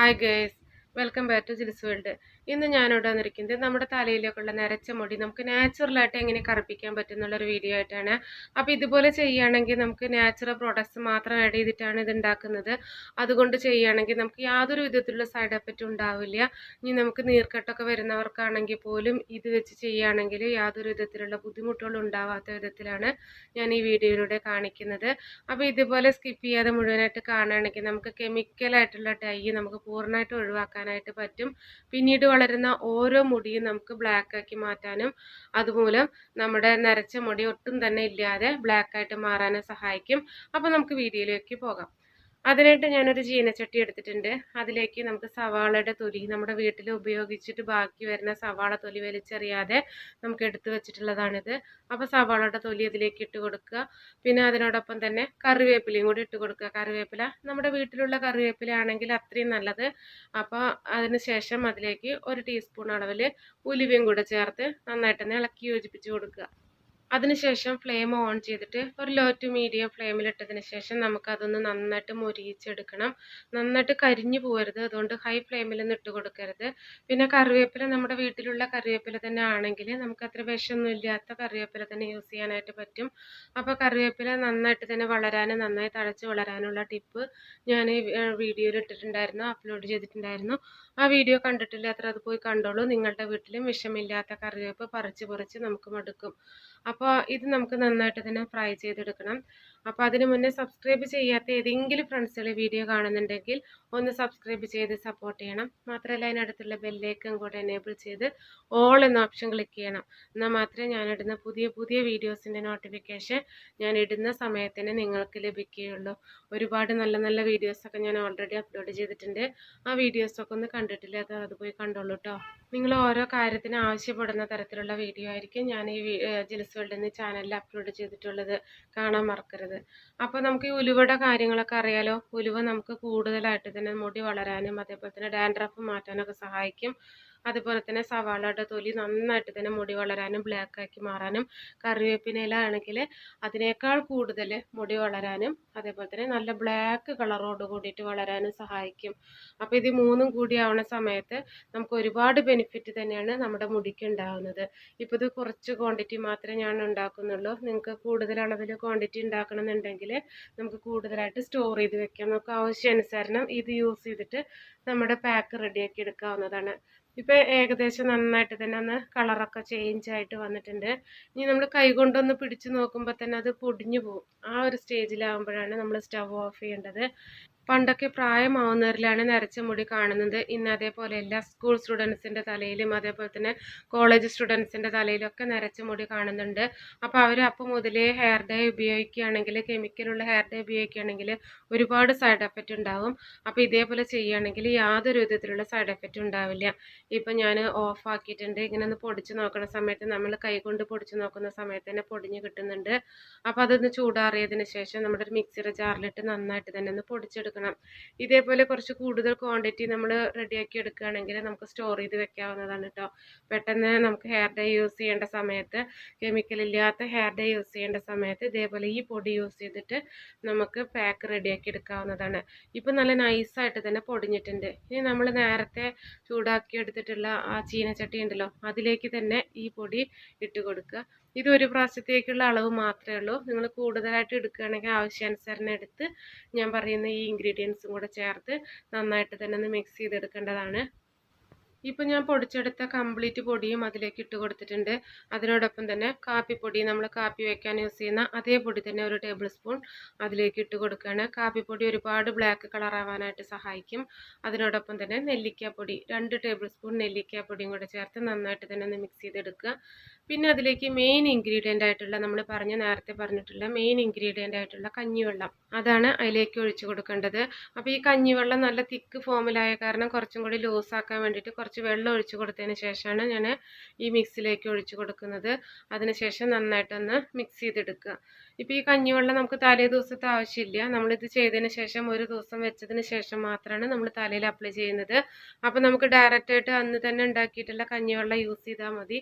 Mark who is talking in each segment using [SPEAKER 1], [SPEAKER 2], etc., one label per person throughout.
[SPEAKER 1] Hi guys, welcome back to Jils world. ഇന്ന് ഞാനിവിടെ വന്നിരിക്കുന്നത് നമ്മുടെ തലയിലേക്കുള്ള നരച്ച മുടി. നമുക്ക് നാച്ചുറലായിട്ട് എങ്ങനെ കറുപ്പിക്കാൻ പറ്റും എന്നുള്ളൊരു വീഡിയോ ആയിട്ടാണ്. അപ്പോൾ ഇതുപോലെ ചെയ്യുകയാണെങ്കിൽ നമുക്ക് നാച്ചുറൽ പ്രോഡക്ട്സ് മാത്രം ആഡ് ചെയ്തിട്ടാണ് ഇത് ഉണ്ടാക്കുന്നത്. അതുകൊണ്ട് ചെയ്യുകയാണെങ്കിൽ നമുക്ക് യാതൊരു വിധത്തിലുള്ള സൈഡ് എഫക്റ്റും ഉണ്ടാവില്ല. ഇനി നമുക്ക് നീർക്കെട്ടൊക്കെ വരുന്നവർക്കാണെങ്കിൽ പോലും ഇത് വെച്ച് ചെയ്യുകയാണെങ്കിൽ യാതൊരു വിധത്തിലുള്ള ബുദ്ധിമുട്ടുകളും ഉണ്ടാവാത്ത വിധത്തിലാണ് ഞാൻ ഈ വീഡിയോയിലൂടെ കാണിക്കുന്നത്. അപ്പോൾ ഇതുപോലെ സ്കിപ്പ് ചെയ്യാതെ മുഴുവനായിട്ട് കാണുകയാണെങ്കിൽ നമുക്ക് കെമിക്കലായിട്ടുള്ള ടൈ നമുക്ക് പൂർണമായിട്ട് ഒഴിവാക്കാനായിട്ട് പറ്റും. പിന്നീട് വളരുന്ന ഓരോ മുടിയും നമുക്ക് ബ്ലാക്ക് ആക്കി മാറ്റാനും അതുമൂലം നമ്മുടെ നരച്ച മുടി ഒട്ടും തന്നെ ഇല്ലാതെ ബ്ലാക്ക് ആയിട്ട് മാറാനും സഹായിക്കും. അപ്പോൾ നമുക്ക് വീഡിയോയിലേക്ക് പോകാം. അതിനായിട്ട് ഞാനൊരു ചീനച്ചട്ടി എടുത്തിട്ടുണ്ട്. അതിലേക്ക് നമുക്ക് സവാളയുടെ തൊലി നമ്മുടെ വീട്ടിൽ ഉപയോഗിച്ചിട്ട് ബാക്കി വരുന്ന സവാള തൊലി വലിച്ചെറിയാതെ നമുക്ക് എടുത്തു വെച്ചിട്ടുള്ളതാണിത്. അപ്പോൾ സവാളയുടെ തൊലി അതിലേക്ക് ഇട്ട് കൊടുക്കുക. പിന്നെ അതിനോടൊപ്പം തന്നെ കറിവേപ്പിലയും കൂടി ഇട്ട് കൊടുക്കുക. കറിവേപ്പില നമ്മുടെ വീട്ടിലുള്ള കറിവേപ്പിലയാണെങ്കിൽ അത്രയും നല്ലത്. അപ്പോൾ അതിന് ശേഷം അതിലേക്ക് ഒരു ടീസ്പൂൺ അളവിൽ ഉലുവയും കൂടെ ചേർത്ത് നന്നായിട്ടൊന്ന് ഇളക്കി യോജിപ്പിച്ച് കൊടുക്കുക. അതിനുശേഷം ഫ്ലെയിം ഓൺ ചെയ്തിട്ട് ഒരു ലോ ടു മീഡിയം ഫ്ലെയിമിലിട്ടതിന് ശേഷം നമുക്കതൊന്ന് നന്നായിട്ട് മൊരിയിച്ചെടുക്കണം. നന്നായിട്ട് കരിഞ്ഞു പോകരുത്. അതുകൊണ്ട് ഹൈ ഫ്ലെയിമിലൊന്നും ഇട്ട് കൊടുക്കരുത്. പിന്നെ കറിവേപ്പില നമ്മുടെ വീട്ടിലുള്ള കറിവേപ്പില തന്നെ ആണെങ്കിൽ നമുക്ക് അത്ര വിഷമൊന്നും ഇല്ലാത്ത കറിവേപ്പില തന്നെ യൂസ് ചെയ്യാനായിട്ട് പറ്റും. അപ്പോൾ കറിവേപ്പില നന്നായിട്ട് തന്നെ വളരാനും നന്നായി തഴച്ച് വളരാനുള്ള ടിപ്പ് ഞാൻ ഈ വീഡിയോയിൽ ഇട്ടിട്ടുണ്ടായിരുന്നു അപ്ലോഡ് ചെയ്തിട്ടുണ്ടായിരുന്നു. ആ വീഡിയോ കണ്ടിട്ടില്ലാത്ര അത് പോയി കണ്ടോളൂ. നിങ്ങളുടെ വീട്ടിലും വിഷമില്ലാത്ത കറിവേപ്പ് പറിച്ച് പറിച്ച് നമുക്ക് മടുക്കും. അപ്പോൾ ഇത് നമുക്ക് നന്നായിട്ട് തന്നെ ഫ്രൈ ചെയ്തെടുക്കണം. അപ്പോൾ അതിന് മുന്നേ സബ്സ്ക്രൈബ് ചെയ്യാത്ത ഏതെങ്കിലും ഫ്രണ്ട്സുകൾ വീഡിയോ കാണുന്നുണ്ടെങ്കിൽ ഒന്ന് സബ്സ്ക്രൈബ് ചെയ്ത് സപ്പോർട്ട് ചെയ്യണം. മാത്രമല്ല അതിനടുത്തുള്ള ബെല്ലേക്കും കൂടെ എനേബിൾ ചെയ്ത് ഓൾ എന്ന ഓപ്ഷൻ ക്ലിക്ക് ചെയ്യണം. എന്നാൽ മാത്രമേ ഞാനിടുന്ന പുതിയ പുതിയ വീഡിയോസിന്റെ നോട്ടിഫിക്കേഷൻ ഞാൻ ഇടുന്ന സമയത്തിന് നിങ്ങൾക്ക് ലഭിക്കുകയുള്ളൂ. ഒരുപാട് നല്ല നല്ല വീഡിയോസൊക്കെ ഞാൻ ഓൾറെഡി അപ്ലോഡ് ചെയ്തിട്ടുണ്ട്. ആ വീഡിയോസൊക്കെ ഒന്ന് കണ്ടിട്ടില്ല? അത് അത് പോയി കണ്ടോളൂ കേട്ടോ നിങ്ങൾ ഓരോ കാര്യത്തിന് ആവശ്യപ്പെടുന്ന തരത്തിലുള്ള വീഡിയോ ആയിരിക്കും ഞാൻ ഈ ജിൽസ് വേൾഡ് എന്ന ചാനലിൽ അപ്ലോഡ് ചെയ്തിട്ടുള്ളത് കാണാൻ മറക്കരുത്. അപ്പോൾ നമുക്ക് ഈ ഉലുവയുടെ കാര്യങ്ങളൊക്കെ അറിയാലോ? ഉലുവ നമുക്ക് കൂടുതലായിട്ട് തന്നെ മുടി വളരാനും അതേപോലെ തന്നെ ഡാൻഡ്രഫ് മാറ്റാനൊക്കെ സഹായിക്കും. അതുപോലെ തന്നെ സവാളയുടെ തൊലി നന്നായിട്ട് തന്നെ മുടി വളരാനും ബ്ലാക്ക് ആക്കി മാറാനും കറിവേപ്പിനില ആണെങ്കിൽ അതിനേക്കാൾ കൂടുതൽ മുടി വളരാനും അതേപോലെ തന്നെ നല്ല ബ്ലാക്ക് കളറോട് കൂടിയിട്ട് വളരാനും സഹായിക്കും. അപ്പോൾ ഇത് മൂന്നും കൂടി ആവുന്ന സമയത്ത് നമുക്ക് ഒരുപാട് ബെനിഫിറ്റ് തന്നെയാണ് നമ്മുടെ മുടിക്ക് ഉണ്ടാകുന്നത് ഇപ്പോൾ ഇത് കുറച്ച് ക്വാണ്ടിറ്റി മാത്രമേ ഞാൻ ഉണ്ടാക്കുന്നുള്ളൂ. നിങ്ങൾക്ക് കൂടുതൽ അളവിൽ ക്വാണ്ടിറ്റി ഉണ്ടാക്കണമെന്നുണ്ടെങ്കിൽ നമുക്ക് കൂടുതലായിട്ട് സ്റ്റോർ ചെയ്ത് വെക്കാം. നമുക്ക് ആവശ്യാനുസരണം ഇത് യൂസ് ചെയ്തിട്ട് നമ്മുടെ പാക്ക് റെഡിയാക്കി എടുക്കാവുന്നതാണ്. ഇപ്പോൾ ഏകദേശം നന്നായിട്ട് തന്നെ ഒന്ന് കളറൊക്കെ ചേഞ്ച് ആയിട്ട് വന്നിട്ടുണ്ട്. ഇനി നമ്മൾ കൈകൊണ്ടൊന്ന് പിടിച്ച് നോക്കുമ്പോൾ തന്നെ അത് പൊടിഞ്ഞു പോകും. ആ ഒരു സ്റ്റേജിലാകുമ്പോഴാണ് നമ്മൾ സ്റ്റവ് ഓഫ് ചെയ്യേണ്ടത്. പണ്ടൊക്കെ പ്രായമാവുന്നവരിലാണ് നരച്ച മുടി കാണുന്നത്. ഇന്ന് അതേപോലെ എല്ലാ സ്കൂൾ സ്റ്റുഡൻസിന്റെ തലയിലും അതേപോലെ തന്നെ കോളേജ് സ്റ്റുഡൻസിന്റെ തലയിലൊക്കെ നരച്ച മുടി കാണുന്നുണ്ട്. അപ്പോൾ അവർ അപ്പം മുതലേ ഹെയർ ഡേ ഉപയോഗിക്കുകയാണെങ്കിൽ കെമിക്കലുള്ള ഹെയർ ഡൈ ഉപയോഗിക്കുകയാണെങ്കിൽ ഒരുപാട് സൈഡ് എഫക്റ്റ് ഉണ്ടാവും. അപ്പോൾ ഇതേപോലെ ചെയ്യുകയാണെങ്കിൽ യാതൊരു വിധത്തിലുള്ള സൈഡ് എഫക്റ്റ് ഉണ്ടാവില്ല. ഇപ്പം ഞാൻ ഓഫ് ആക്കിയിട്ടുണ്ട്. ഇങ്ങനെ ഒന്ന് പൊടിച്ച് നോക്കുന്ന സമയത്ത് നമ്മൾ കൈ കൊണ്ട് പൊടിച്ച് നോക്കുന്ന സമയത്ത് തന്നെ പൊടിഞ്ഞ് കിട്ടുന്നുണ്ട്. അപ്പോൾ അതൊന്ന് ചൂടാറിയതിന് ശേഷം നമ്മുടെ ഒരു മിക്സിയുടെ ജാറിലിട്ട് നന്നായിട്ട് തന്നെ ഒന്ന് പൊടിച്ചെടുക്കണം ഇതേപോലെ കുറച്ച് കൂടുതൽ ക്വാണ്ടിറ്റി നമ്മൾ റെഡിയാക്കി എടുക്കുകയാണെങ്കിൽ നമുക്ക് സ്റ്റോർ ചെയ്ത് വെക്കാവുന്നതാണ് കേട്ടോ പെട്ടെന്ന് നമുക്ക് ഹെയർ ഡേ യൂസ് ചെയ്യേണ്ട സമയത്ത് കെമിക്കൽ ഇല്ലാത്ത ഹെയർ ഡേ യൂസ് ചെയ്യേണ്ട സമയത്ത് ഇതേപോലെ ഈ പൊടി യൂസ് ചെയ്തിട്ട് നമുക്ക് പാക്ക് റെഡിയാക്കി എടുക്കാവുന്നതാണ്. ഇപ്പം നല്ല നൈസായിട്ട് തന്നെ പൊടിഞ്ഞിട്ടുണ്ട്. ഇനി നമ്മൾ നേരത്തെ ചൂടാക്കി എടുത്തിട്ടുള്ള ആ ചീനച്ചട്ടി ഉണ്ടല്ലോ അതിലേക്ക് തന്നെ ഈ പൊടി ഇട്ട് കൊടുക്കുക. ഇത് ഒരു പ്രാവശ്യത്തേക്കുള്ള അളവ് മാത്രമേ ഉള്ളൂ. നിങ്ങൾ കൂടുതലായിട്ട് എടുക്കുകയാണെങ്കിൽ ആവശ്യാനുസരണം എടുത്ത് ഞാൻ പറയുന്ന ഈ ഇൻഗ്രീഡിയൻസും കൂടെ ചേർത്ത് നന്നായിട്ട് തന്നെ ഒന്ന് മിക്സ് ചെയ്തെടുക്കേണ്ടതാണ്. ഇപ്പം ഞാൻ പൊടിച്ചെടുത്ത കംപ്ലീറ്റ് പൊടിയും അതിലേക്ക് ഇട്ട് കൊടുത്തിട്ടുണ്ട്. അതിനോടൊപ്പം തന്നെ കാപ്പിപ്പൊടി നമ്മൾ കാപ്പി വയ്ക്കാൻ യൂസ് ചെയ്യുന്ന അതേ പൊടി തന്നെ ഒരു ടേബിൾ സ്പൂൺ അതിലേക്ക് ഇട്ട് കൊടുക്കുകയാണ് കാപ്പിപ്പൊടി ഒരുപാട് ബ്ലാക്ക് കളർ ആവാനായിട്ട് സഹായിക്കും. അതിനോടൊപ്പം തന്നെ നെല്ലിക്കാപ്പൊടി രണ്ട് ടേബിൾ സ്പൂൺ നെല്ലിക്കാപ്പൊടിയും കൂടെ ചേർത്ത് നന്നായിട്ട് തന്നെ ഒന്ന് മിക്സ് ചെയ്തെടുക്കുക. പിന്നെ അതിലേക്ക് മെയിൻ ഇൻഗ്രീഡിയന്റ് ആയിട്ടുള്ള നമ്മൾ പറഞ്ഞ നേരത്തെ പറഞ്ഞിട്ടുള്ള മെയിൻ ഇൻഗ്രീഡിയന്റ് ആയിട്ടുള്ള കഞ്ഞിവെള്ളം. അതാണ് അതിലേക്ക് ഒഴിച്ചു കൊടുക്കേണ്ടത്. അപ്പോൾ ഈ കഞ്ഞിവെള്ളം നല്ല തിക്ക് ഫോമിലായ കാരണം കുറച്ചും കൂടി ലൂസാക്കാൻ വേണ്ടിയിട്ട് കുറച്ച് വെള്ളം ഒഴിച്ച് കൊടുത്തതിന് ശേഷമാണ് ഞാൻ ഈ മിക്സിലേക്ക് ഒഴിച്ച് കൊടുക്കുന്നത്. അതിനുശേഷം നന്നായിട്ടൊന്ന് മിക്സ് ചെയ്തെടുക്കുക. ഇപ്പോൾ ഈ കഞ്ഞിവെള്ളം നമുക്ക് തലേ ദിവസത്തെ ആവശ്യമില്ല. നമ്മളിത് ചെയ്തതിന് ശേഷം ഒരു ദിവസം വെച്ചതിന് ശേഷം മാത്രമാണ് നമ്മൾ തലയിൽ അപ്ലൈ ചെയ്യുന്നത്. അപ്പോൾ നമുക്ക് ഡയറക്റ്റ് ആയിട്ട് അന്ന് തന്നെ ഉണ്ടാക്കിയിട്ടുള്ള കഞ്ഞിവെള്ളം യൂസ് ചെയ്താൽ മതി.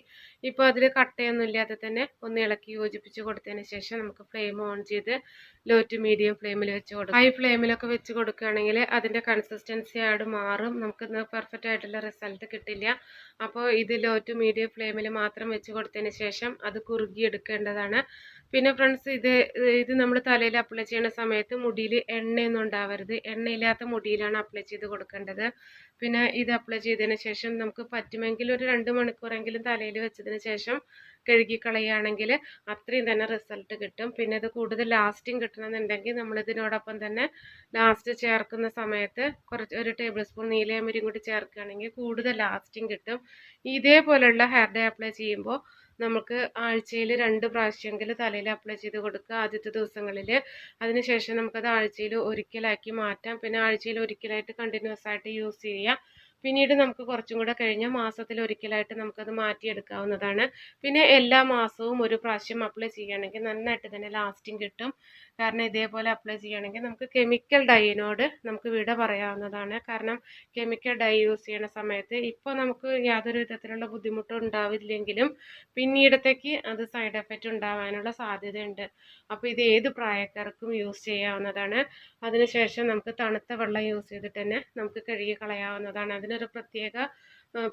[SPEAKER 1] ഇപ്പോൾ അതിൽ കട്ടയൊന്നും ഇല്ലാതെ തന്നെ ഒന്ന് ഇളക്കി യോജിപ്പിച്ച് കൊടുത്തതിന് ശേഷം നമുക്ക് ഫ്ലെയിം ഓൺ ചെയ്ത് ലോ ടു മീഡിയം ഫ്ലെയിമിൽ വെച്ച് കൊടുക്കും. ഹൈ ഫ്ലെയിമിലൊക്കെ വെച്ച് കൊടുക്കുകയാണെങ്കിൽ അതിന്റെ കൺസിസ്റ്റൻസി ആയിട്ട് മാറും. നമുക്ക് പെർഫെക്റ്റ് ആയിട്ടുള്ള റിസൾട്ട് കിട്ടില്ല. അപ്പോൾ ഇത് ലോ ടു മീഡിയം ഫ്ലെയിമിൽ മാത്രം വെച്ച് കൊടുത്തതിന് ശേഷം അത് കുറുകി എടുക്കേണ്ടതാണ്. പിന്നെ ഫ്രണ്ട്സ് ഇത് ഇത് നമ്മൾ തലയിൽ അപ്ലൈ ചെയ്യുന്ന സമയത്ത് മുടിയിൽ എണ്ണയൊന്നും ഉണ്ടാവരുത്. എണ്ണയില്ലാത്ത മുടിയിലാണ് അപ്ലൈ ചെയ്ത് കൊടുക്കേണ്ടത്. പിന്നെ ഇത് അപ്ലൈ ചെയ്തതിന് ശേഷം നമുക്ക് പറ്റുമെങ്കിൽ ഒരു രണ്ട് മണിക്കൂറെങ്കിലും തലയിൽ വെച്ചതിന് ശേഷം കഴുകി കളയുകയാണെങ്കിൽ അത്രയും തന്നെ റിസൾട്ട് കിട്ടും. പിന്നെ ഇത് കൂടുതൽ ലാസ്റ്റിംഗ് കിട്ടണമെന്നുണ്ടെങ്കിൽ നമ്മൾ ഇതിനോടൊപ്പം തന്നെ ലാസ്റ്റ് ചേർക്കുന്ന സമയത്ത് കുറച്ച് ഒരു ടേബിൾ സ്പൂൺ നീലയമരിയും കൂടി ചേർക്കുകയാണെങ്കിൽ കൂടുതൽ ലാസ്റ്റിംഗ് കിട്ടും. ഇതേപോലെയുള്ള ഹെയർ ഡേ അപ്ലൈ ചെയ്യുമ്പോൾ നമുക്ക് ആഴ്ചയിൽ രണ്ട് പ്രാവശ്യമെങ്കിലും തലയിൽ അപ്ലൈ ചെയ്ത് കൊടുക്കുക. ആദ്യത്തെ ദിവസങ്ങളിൽ. അതിനുശേഷം നമുക്കത് ആഴ്ചയിൽ ഒരിക്കലാക്കി മാറ്റാം. പിന്നെ ആഴ്ചയിൽ ഒരിക്കലായിട്ട് കണ്ടിന്യൂസ് ആയിട്ട് യൂസ് ചെയ്യാം പിന്നീട് നമുക്ക് കുറച്ചും കൂടെ കഴിഞ്ഞ് മാസത്തിൽ ഒരിക്കലായിട്ട് നമുക്കത് മാറ്റിയെടുക്കാവുന്നതാണ്. പിന്നെ എല്ലാ മാസവും ഒരു പ്രാവശ്യം അപ്ലൈ ചെയ്യുകയാണെങ്കിൽ നന്നായിട്ട് തന്നെ ലാസ്റ്റിംഗ് കിട്ടും. കാരണം ഇതേപോലെ അപ്ലൈ ചെയ്യുകയാണെങ്കിൽ നമുക്ക് കെമിക്കൽ ഡൈയിനോട് നമുക്ക് വിട പറയാവുന്നതാണ്. കാരണം കെമിക്കൽ ഡൈ യൂസ് ചെയ്യുന്ന സമയത്ത് ഇപ്പോൾ നമുക്ക് യാതൊരു വിധത്തിലുള്ള ബുദ്ധിമുട്ടും ഉണ്ടാവില്ലെങ്കിലും പിന്നീടത്തേക്ക് അത് സൈഡ് എഫക്റ്റ് ഉണ്ടാവാനുള്ള സാധ്യതയുണ്ട്. അപ്പോൾ ഇത് ഏത് പ്രായക്കാർക്കും യൂസ് ചെയ്യാവുന്നതാണ്. അതിനുശേഷം നമുക്ക് തണുത്ത വെള്ളം യൂസ് ചെയ്തിട്ട് തന്നെ നമുക്ക് കഴുകി കളയാവുന്നതാണ്. അതിനൊരു പ്രത്യേക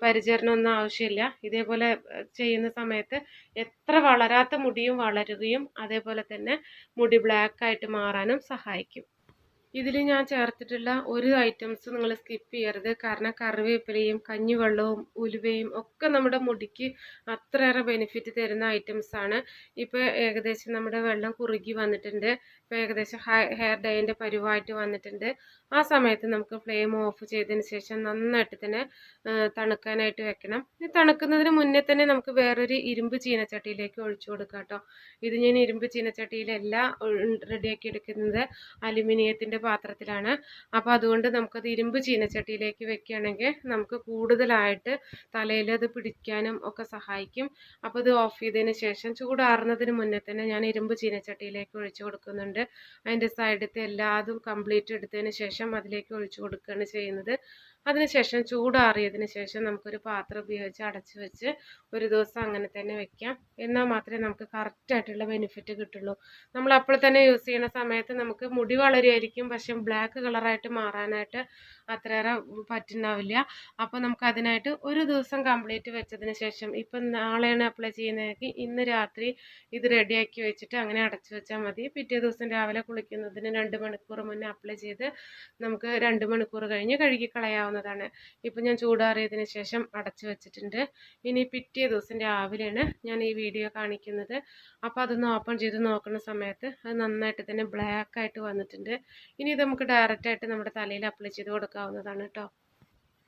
[SPEAKER 1] പരിചരണമൊന്നും ആവശ്യമില്ല. ഇതേപോലെ ചെയ്യുന്ന സമയത്ത് എത്ര വളരാത്ത മുടിയും വളരുകയും അതേപോലെ തന്നെ മുടി ബ്ലാക്ക് ആയിട്ട് മാറാനും സഹായിക്കും. ഇതിൽ ഞാൻ ചേർത്തിട്ടുള്ള ഒരു ഐറ്റംസ് നിങ്ങൾ സ്കിപ്പ് ചെയ്യരുത്. കാരണം കറിവേപ്പിലയും കഞ്ഞിവെള്ളവും ഉലുവയും ഒക്കെ നമ്മുടെ മുടിക്ക് അത്രയേറെ ബെനിഫിറ്റ് തരുന്ന ഐറ്റംസ് ആണ്. ഇപ്പോൾ ഏകദേശം നമ്മുടെ വെള്ളം കുറുകി വന്നിട്ടുണ്ട്. ഇപ്പോൾ ഏകദേശം ഹെയർ ഡൈന്റെ പരുവായിട്ട് വന്നിട്ടുണ്ട്. ആ സമയത്ത് നമുക്ക് ഫ്ലെയിം ഓഫ് ചെയ്തതിന് ശേഷം നന്നായിട്ട് തന്നെ തണുക്കാനായിട്ട് വെക്കണം. ഇത് തണുക്കുന്നതിന് മുന്നേ തന്നെ നമുക്ക് വേറൊരു ഇരുമ്പ് ചീനച്ചട്ടിയിലേക്ക് ഒഴിച്ചു കൊടുക്കാം കേട്ടോ ഇത് ഞാൻ ഇരുമ്പ് ചീനച്ചട്ടിയിലല്ല റെഡിയാക്കി എടുക്കുന്നത്. അലുമിനിയത്തിന്റെ പാത്രത്തിലാണ്. അപ്പോൾ അതുകൊണ്ട് നമുക്കത് ഇരുമ്പ് ചീനച്ചട്ടിയിലേക്ക് വെക്കുകയാണെങ്കിൽ നമുക്ക് കൂടുതലായിട്ട് തലയിൽ അത് പിടിക്കാനും ഒക്കെ സഹായിക്കും. അപ്പോൾ ഇത് ഓഫ് ചെയ്തതിന് ശേഷം ചൂടാറുന്നതിന് മുന്നേ തന്നെ ഞാൻ ഇരുമ്പ് ചീനച്ചട്ടിയിലേക്ക് ഒഴിച്ചു കൊടുക്കുന്നുണ്ട്. അതിന്റെ സൈഡത്തെ എല്ലാതും കംപ്ലീറ്റ് എടുത്തതിന് ശേഷം അതിലേക്ക് ഒഴിച്ചു കൊടുക്കുകയാണ് ചെയ്യുന്നത്. അതിനുശേഷം ചൂടാറിയതിന് ശേഷം നമുക്കൊരു പാത്രം ഉപയോഗിച്ച് അടച്ച് വെച്ച് ഒരു ദിവസം അങ്ങനെ തന്നെ വെക്കാം. എന്നാൽ മാത്രമേ നമുക്ക് കറക്റ്റായിട്ടുള്ള ബെനിഫിറ്റ് കിട്ടുള്ളൂ. നമ്മൾ അപ്പോൾ തന്നെ യൂസ് ചെയ്യുന്ന സമയത്ത് നമുക്ക് മുടി വളരുമായിരിക്കും. പക്ഷെ ബ്ലാക്ക് കളറായിട്ട് മാറാനായിട്ട് അത്രയേറെ പറ്റുന്നാവില്ല അപ്പോൾ നമുക്ക് അതിനായിട്ട് ഒരു ദിവസം കംപ്ലീറ്റ് വെച്ചതിന് ശേഷം ഇപ്പം നാളെയാണ് അപ്ലൈ ചെയ്യുന്നതെങ്കിൽ ഇന്ന് രാത്രി ഇത് റെഡിയാക്കി വെച്ചിട്ട് അങ്ങനെ അടച്ചു വെച്ചാൽ മതി. പിറ്റേ ദിവസം രാവിലെ കുളിക്കുന്നതിന് രണ്ട് മണിക്കൂർ മുന്നേ അപ്ലൈ ചെയ്ത് നമുക്ക് രണ്ട് മണിക്കൂർ കഴിഞ്ഞ് കഴുകി കളയാവുന്നതാണ് ഇപ്പം ഞാൻ ചൂടാറിയതിന് ശേഷം അടച്ചു വെച്ചിട്ടുണ്ട്. ഇനി പിറ്റേ ദിവസം രാവിലെയാണ് ഞാൻ ഈ വീഡിയോ കാണിക്കുന്നത്. അപ്പോൾ അതൊന്ന് ഓപ്പൺ ചെയ്ത് നോക്കുന്ന സമയത്ത് അത് നന്നായിട്ട് തന്നെ ബ്ലാക്ക് ആയിട്ട് വന്നിട്ടുണ്ട്. ഇനി ഇത് നമുക്ക് ഡയറക്റ്റ് ആയിട്ട് നമ്മുടെ തലയിൽ അപ്ലൈ ചെയ്ത് കൊടുക്കാവുന്നതാണ് കേട്ടോ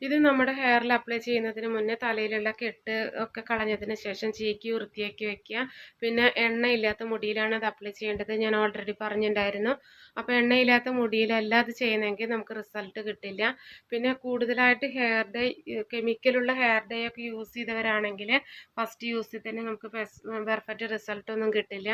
[SPEAKER 1] ഇത് നമ്മുടെ ഹെയറിൽ അപ്ലൈ ചെയ്യുന്നതിന് മുന്നേ തലയിലുള്ള കെട്ട് ഒക്കെ കളഞ്ഞതിന് ശേഷം ചീക്കി വൃത്തിയാക്കി വെക്കുക. പിന്നെ എണ്ണയില്ലാത്ത മുടിയിലാണ് അത് അപ്ലൈ ചെയ്യേണ്ടത്. ഞാൻ ഓൾറെഡി പറഞ്ഞിട്ടുണ്ടായിരുന്നു. അപ്പോൾ എണ്ണയില്ലാത്ത മുടിയിലല്ല അത് ചെയ്യുന്നതെങ്കിൽ നമുക്ക് റിസൾട്ട് കിട്ടില്ല. പിന്നെ കൂടുതലായിട്ട് ഹെയർ ഡേ കെമിക്കലുള്ള ഹെയർ ഡേ ഒക്കെ യൂസ് ചെയ്തവരാണെങ്കിൽ ഫസ്റ്റ് യൂസിൽ തന്നെ നമുക്ക് പെർഫെക്റ്റ് റിസൾട്ട് ഒന്നും കിട്ടില്ല.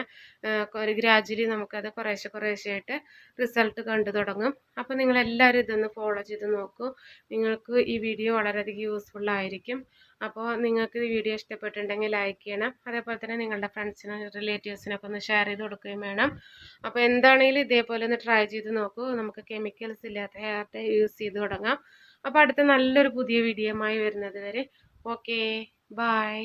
[SPEAKER 1] ഒരു ഗ്രാജുവലി നമുക്കത് കുറേശ്ശെ കുറേശ്ശെയായിട്ട് റിസൾട്ട് കണ്ടു തുടങ്ങും. അപ്പോൾ നിങ്ങളെല്ലാവരും ഇതൊന്ന് ഫോളോ ചെയ്ത് നോക്കൂ. നിങ്ങൾക്ക് ഈ വീഡിയോ വളരെയധികം യൂസ്ഫുൾ ആയിരിക്കും. അപ്പോൾ നിങ്ങൾക്ക് ഈ വീഡിയോ ഇഷ്ടപ്പെട്ടിട്ടുണ്ടെങ്കിൽ ലൈക്ക് ചെയ്യണം. അതേപോലെ തന്നെ നിങ്ങളുടെ ഫ്രണ്ട്സിനും റിലേറ്റീവ്സിനൊക്കെ ഒന്ന് ഷെയർ ചെയ്ത് കൊടുക്കുകയും വേണം. അപ്പോൾ എന്താണെങ്കിലും ഇതേപോലെ ഒന്ന് ട്രൈ ചെയ്ത് നോക്കൂ. നമുക്ക് കെമിക്കൽസ് ഇല്ലാത്ത ഹെയർ ഡേ യൂസ് ചെയ്ത് തുടങ്ങാം. അപ്പോൾ അടുത്ത നല്ലൊരു പുതിയ വീഡിയോയുമായി വരുന്നത് വരെ. Okay bye